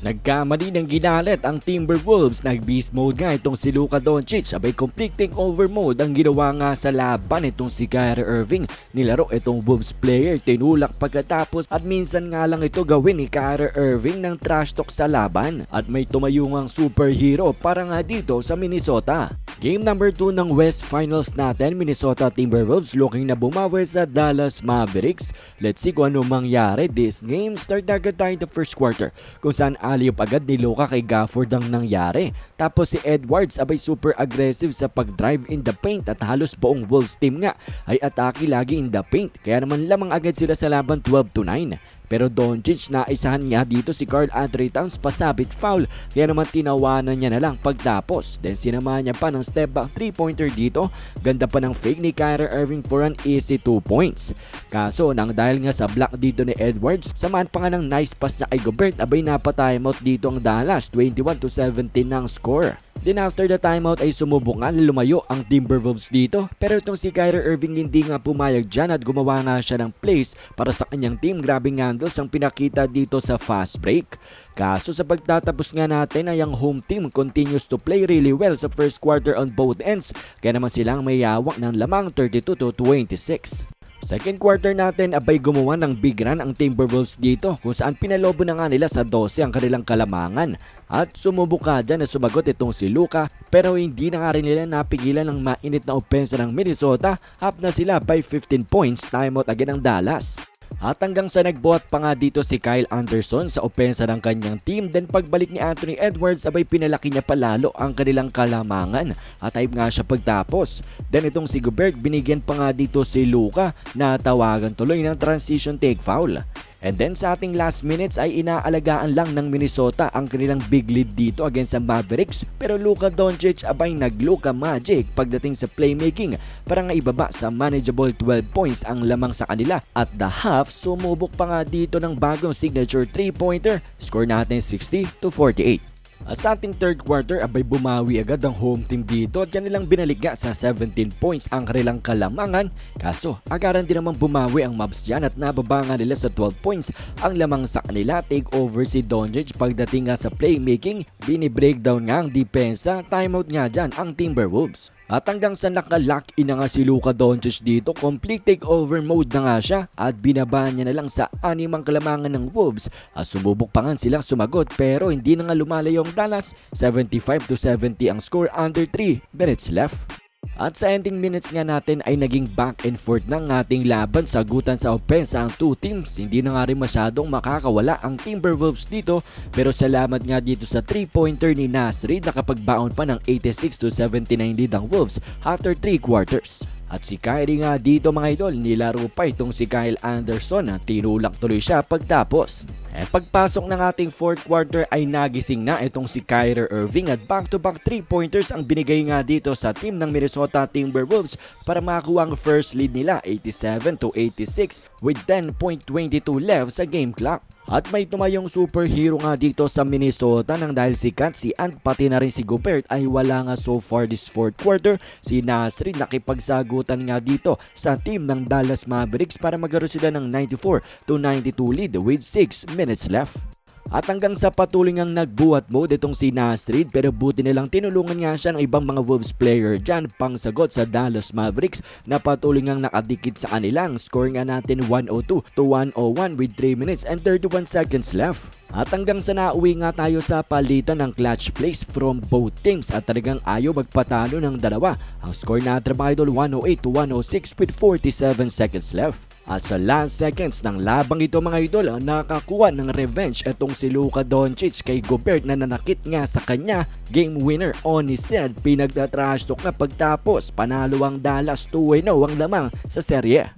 Nagkamali ng ginalit ang Timberwolves. Nag-beast mode nga itong si Luka Doncic. Abay complete takeover mode ang ginawa nga sa laban itong si Kyrie Irving. Nilaro itong Wolves player. Tinulak pagkatapos at minsan nga lang ito gawin ni Kyrie Irving ng trash talk sa laban. At may tumayo ngang superhero para nga dito sa Minnesota. Game number 2 ng West Finals natin, Minnesota Timberwolves looking na bumawi sa Dallas Mavericks. Let's see kung ano mangyari. This game start na agad tayo in the first quarter kung saan aliyop agad ni Luka kay Gafford ang nangyari. Tapos si Edwards abay super aggressive sa pag-drive in the paint at halos buong Wolves team nga ay atake lagi in the paint. Kaya naman lamang agad sila sa laban 12 to 9. Pero Doncic na isahan nga dito si Carl Anthony Towns pasabit foul kaya naman tinawanan niya na lang pagtapos. Then sinamahan niya pa ng step back 3-pointer dito. Ganda pa ng fake ni Kyrie Irving for an easy 2 points. Kaso nang dahil nga sa block dito ni Edwards, samahan pa nga ng nice pass na kay Gobert abay napatimeout dito ang Dallas 21 to 17 ng score. Then after the timeout ay sumubok nga na lumayo ang Timberwolves dito. Pero itong si Kyrie Irving hindi nga pumayag dyan at gumawa nga siya ng plays para sa kanyang team. Grabing handles ang pinakita dito sa fast break. Kaso sa pagtatapos nga natin ay ang home team continues to play really well sa first quarter on both ends. Kaya naman silang may yawak ng lamang 32 to 26. Second quarter natin abay gumawa ng big run ang Timberwolves dito kung saan pinalobo na nga nila sa 12 ang kanilang kalamangan. At sumubok ka dyan na sumagot itong si Luka pero hindi na nga rin nila napigilan ng mainit na opensa ng Minnesota half na sila by 15 points timeout again ang Dallas. At hanggang sa nagbuhat pa nga dito si Kyle Anderson sa opensa ng kanyang team then pagbalik ni Anthony Edwards abay pinalaki niya palalo ang kanilang kalamangan at type nga siya pagtapos. Then itong si Gobert binigyan pa nga dito si Luka na tawagan tuloy ng transition take foul. And then sa ating last minutes ay inaalagaan lang ng Minnesota ang kanilang big lead dito against sa Mavericks. Pero Luka Doncic abay nag-Luka magic pagdating sa playmaking para nga ibaba sa manageable 12 points ang lamang sa kanila. At the half sumubok pa nga dito ng bagong signature 3-pointer score natin 60 to 48. At sa ating third quarter, abay bumawi agad ang home team dito at kanilang binaliga sa 17 points ang kanilang kalamangan. Kaso, agaran din naman bumawi ang Mavs dyan at nababa nga nila sa 12 points ang lamang sa kanila. Take over si Doncic pagdating nga sa playmaking, bini-breakdown nga ang depensa, timeout nga dyan ang Timberwolves. At hanggang sa nakalock in na nga si Luka Doncic dito, complete takeover mode na nga siya at binaba niya na lang sa animang kalamangan ng Wolves at sumubok pa nga silang sumagot pero hindi na nga lumalayo ang Dallas, 75 to 70 ang score under 3 minutes left. At sa ending minutes nga natin ay naging back and forth ng ating laban sagutan sa opensa ang two teams. Hindi na nga rin masyadong makakawala ang Timberwolves dito pero salamat nga dito sa 3-pointer ni Nasri nakapagbaon pa ng 86 to 79 lead ang Wolves after 3 quarters. At si Kyrie nga dito mga idol, nilaro pa itong si Kyle Anderson na tinulak tuloy siya pagtapos. Eh pagpasok ng ating fourth quarter ay nagising na itong si Kyrie Irving at back-to-back 3-pointers ang binigay nga dito sa team ng Minnesota Timberwolves para makakuha ang first lead nila 87 to 86 with 10.22 left sa game clock. At may tumayong superhero nga dito sa Minnesota nang dahil si Kat, si Ant pati na rin si Gobert ay wala nga so far this fourth quarter. Si Nasri nakipagsagutan nga dito sa team ng Dallas Mavericks para magkaroon sila ng 94 to 92 lead with 6 minutes left. At hanggang sa patuloy ngang nagbuhat mode itong si Nasrid pero buti nilang tinulungan nga siya ng ibang mga Wolves player dyan pang sagot sa Dallas Mavericks na patuloy ngang nakadikit sa kanilang. Score nga natin 102 to 101 with 3 minutes and 31 seconds left. At hanggang sa nauwi nga tayo sa palitan ng clutch plays from both teams at talagang ayaw magpatalo ng dalawa. Ang score natin mga idol 108 to 106 with 47 seconds left. At sa last seconds ng labang ito mga idol, nakakuha ng revenge itong si Luka Doncic kay Gobert na nanakit nga sa kanya. Game winner on his head, pinagtatrash talk na pagtapos panalo ang Dallas 2-0 ang lamang sa serye.